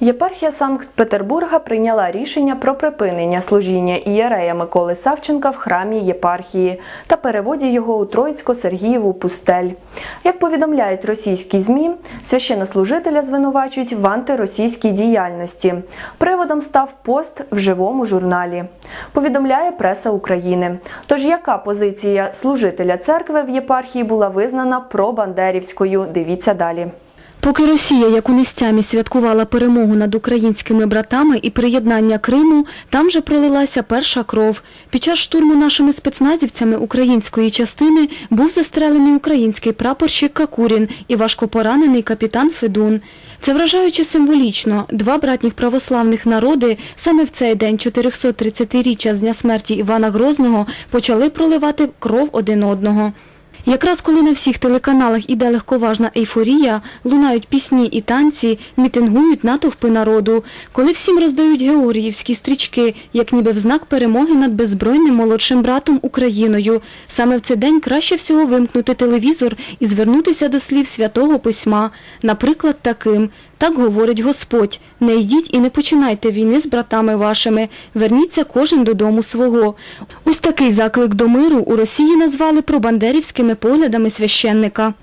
Єпархія Санкт-Петербурга прийняла рішення про припинення служіння ієрея Миколи Савченка в храмі єпархії та переводі його у Троїцько-Сергієву пустель. Як повідомляють російські ЗМІ, священнослужителя звинувачують в антиросійській діяльності. Приводом став пост в живому журналі. Повідомляє преса України. Тож яка позиція служителя церкви в єпархії була визнана пробандерівською? Дивіться далі. Поки Росія, як у нестямі, святкувала перемогу над українськими братами і приєднання Криму, там же пролилася перша кров. Під час штурму нашими спецназівцями української частини був застрелений український прапорщик Какурін і важкопоранений капітан Федун. Це вражаюче символічно. Два братніх православних народи саме в цей день 430-річчя з дня смерті Івана Грозного почали проливати кров один одного. Якраз коли на всіх телеканалах іде легковажна ейфорія, лунають пісні і танці, мітингують натовпи народу, коли всім роздають георгіївські стрічки, як ніби в знак перемоги над беззбройним молодшим братом Україною. Саме в цей день краще всього вимкнути телевізор і звернутися до слів Святого Письма, наприклад, таким так говорить Господь, не йдіть і не починайте війни з братами вашими, верніться кожен додому свого. Ось такий заклик до миру у Росії назвали пробандерівськими поглядами священника.